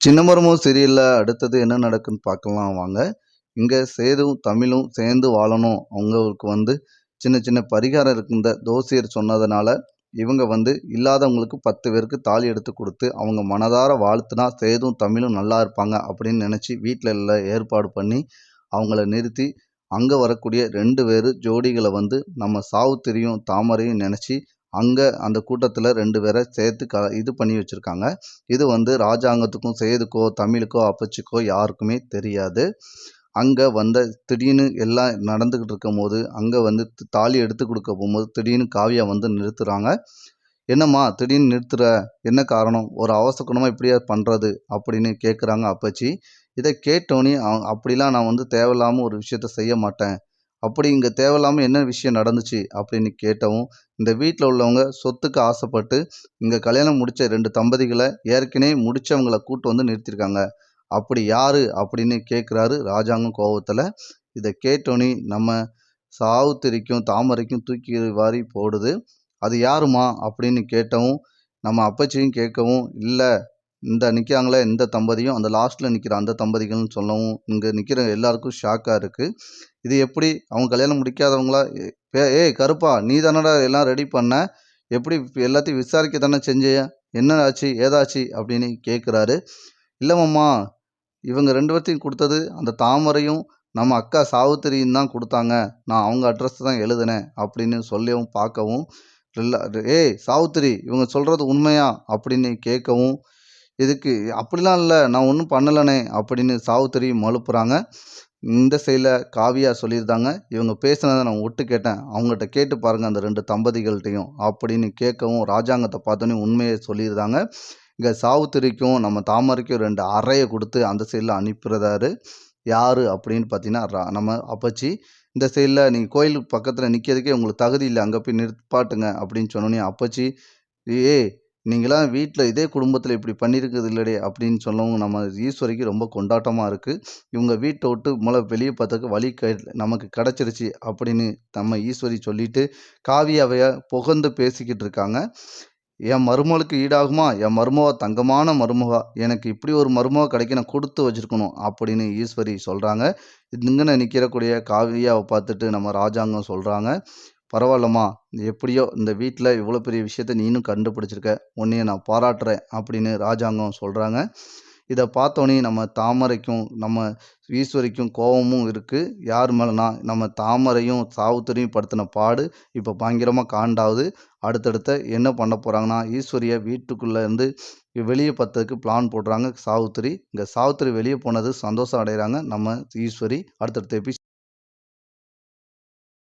சின்னமரமும் சரியில்லை அடுத்தது என்ன நடக்குன்னு பார்க்கலாம் வாங்க. இங்கே சேதும் தமிழும் சேர்ந்து வாழணும். அவங்களுக்கு வந்து சின்ன சின்ன பரிகாரம் இருக்கு. தோசியர் சொன்னதுனால இவங்க வந்து இல்லாதவங்களுக்கு பத்து பேருக்கு தாலி எடுத்து கொடுத்து அவங்க மனதார வாழ்த்துனா சேதும் தமிழும் நல்லா இருப்பாங்க அப்படின்னு நினச்சி வீட்டில் எல்லாம் ஏற்பாடு பண்ணி அவங்கள நிறுத்தி அங்கே வரக்கூடிய ரெண்டு பேர் ஜோடிகளை வந்து நம்ம சாவுத்திரியும் தாமரையும் நினச்சி அங்கே அந்த கூட்டத்தில் ரெண்டு பேரை சேர்த்து க இது பண்ணி வச்சுருக்காங்க. இது வந்து ராஜாங்கத்துக்கும் சேதுக்கோ தமிழுக்கோ அப்பச்சிக்கோ யாருக்குமே தெரியாது. அங்கே வந்த திடீர்னு எல்லாம் நடந்துக்கிட்டு இருக்கும் போது அங்கே வந்து தாலி எடுத்து கொடுக்க போகும்போது திடீர்னு காவியா வந்து நிறுத்துகிறாங்க என்னம்மா திடீர்னு நிறுத்துற? என்ன காரணம்? ஒரு அவசகுணமாக இப்படியா பண்ணுறது அப்படின்னு கேட்குறாங்க அப்பச்சி. இதை கேட்டோன்னே அப்படிலாம் நான் வந்து தேவையில்லாமல் ஒரு விஷயத்த செய்ய மாட்டேன். அப்படி இங்கே தேவையில்லாமல் என்ன விஷயம் நடந்துச்சு அப்படின்னு கேட்டவும் இந்த வீட்டில் உள்ளவங்க சொத்துக்கு ஆசைப்பட்டு இங்கே கல்யாணம் முடித்த ரெண்டு தம்பதிகளை ஏற்கனவே முடித்தவங்களை கூட்டு வந்து நிறுத்தியிருக்காங்க அப்படி யாரு அப்படின்னு கேட்குறாரு ராஜாங்கம் கோபத்தில் இதை கேட்டோன்னே நம்ம சாவுத்திரிக்கும் தாமரைக்கும் தூக்கி வாரி போடுது. அது யாருமா அப்படின்னு கேட்டவும் நம்ம அப்பச்சியும் கேட்கவும் இல்லை இந்த நிற்கிறாங்களே இந்த தம்பதியும் அந்த லாஸ்ட்டில் நிற்கிற அந்த தம்பதிகள்னு சொல்லவும் இங்கே நிற்கிற எல்லாருக்கும் ஷாக்காக இருக்குது இது எப்படி? அவங்க கல்யாணம் முடிக்காதவங்களா? ஏ- பே- ஏய் கருப்பா நீ தானடா எல்லாம் ரெடி பண்ண? எப்படி எல்லாத்தையும் விசாரிக்க தானே செஞ்சிய? என்ன ஆச்சு? ஏதாச்சு? அப்படின்னு கேட்குறாரு இல்லைம்மா இவங்க ரெண்டு பேர்த்தையும் கொடுத்தது அந்த தாமரையும் நம்ம அக்கா சாவுத்திரியும் தான் கொடுத்தாங்க. நான் அவங்க அட்ரஸ் தான் எழுதினேன் அப்படின்னு சொல்லவும் பார்க்கவும் இல்லை ஏய் சாவுத்திரி இவங்க சொல்கிறது உண்மையா? அப்படின்னு கேட்கவும் இதுக்கு அப்படிலாம் இல்லை நான் ஒன்றும் பண்ணலனே அப்படின்னு சாவுத்திரி மழுப்புறாங்க இந்த சைடில் காவியா சொல்லியிருந்தாங்க. இவங்க பேசுனதை நான் ஒட்டு கேட்டேன். அவங்ககிட்ட கேட்டு பாருங்கள் அந்த ரெண்டு தம்பதிகள்கிட்டையும் அப்படின்னு கேட்கவும் ராஜாங்கத்தை பார்த்தோன்னே உண்மையை சொல்லியிருந்தாங்க. இங்கே சாவுத்திரிக்கும் நம்ம தாமரைக்கும் ரெண்டு அறையை கொடுத்து அந்த சைடில் அனுப்புறதாரு யார் அப்படின்னு பார்த்தீங்கன்னா ரா- நம்ம அப்பச்சி. இந்த சைடில் நீங்கள் கோயிலுக்கு பக்கத்தில் நிற்கிறதுக்கே உங்களுக்கு தகுதி இல்லை. அங்கே போய் நிற்பாட்டுங்க அப்படின்னு சொன்னோன்னே அப்பச்சி ஏய் நீங்களாம் வீட்டில் இதே குடும்பத்தில் இப்படி பண்ணியிருக்குது இல்லடே அப்படின்னு சொல்லவும் நம்ம ஈஸ்வரிக்கு ரொம்ப கொண்டாட்டமாக இருக்குது இவங்க வீட்டை விட்டு முளை வெளியே பார்த்தக்கு வழி க நமக்கு கிடச்சிருச்சு அப்படின்னு நம்ம ஈஸ்வரி சொல்லிட்டு காவியாவைய புகழ்ந்து பேசிக்கிட்டு இருக்காங்க. என் மருமகளுக்கு ஈடாகுமா? என் மருமவா தங்கமான மருமகா. எனக்கு இப்படி ஒரு மருமகா கிடைக்க நான் கொடுத்து வச்சுருக்கணும் அப்படின்னு ஈஸ்வரி சொல்கிறாங்க இங்கன நிற்கிறக்கூடிய காவியாவை பார்த்துட்டு நம்ம ராஜாங்கம் சொல்கிறாங்க பரவாயில்லம்மா. எப்படியோ இந்த வீட்டில் இவ்வளோ பெரிய விஷயத்த நீனும் கண்டுபிடிச்சிருக்க. உன்னைய நான் பாராட்டுறேன் அப்படின்னு ராஜாங்கம் சொல்கிறாங்க இதை பார்த்தோன்னே நம்ம தாமரைக்கும் நம்ம ஈஸ்வரிக்கும் கோபமும் இருக்குது யார் மேலேனா நம்ம தாமரையும் சாவுத்திரியும் படுத்தின பாடு இப்போ பயங்கரமாக காண்டாவது அடுத்தடுத்த என்ன பண்ண போகிறாங்கன்னா ஈஸ்வரியை வீட்டுக்குள்ளேருந்து வெளியே பத்ததுக்கு பிளான் போடுறாங்க சாவுத்திரி. இங்கே சாவுத்திரி வெளியே போனது சந்தோஷம் அடைகிறாங்க நம்ம ஈஸ்வரி அடுத்தடுத்த எபி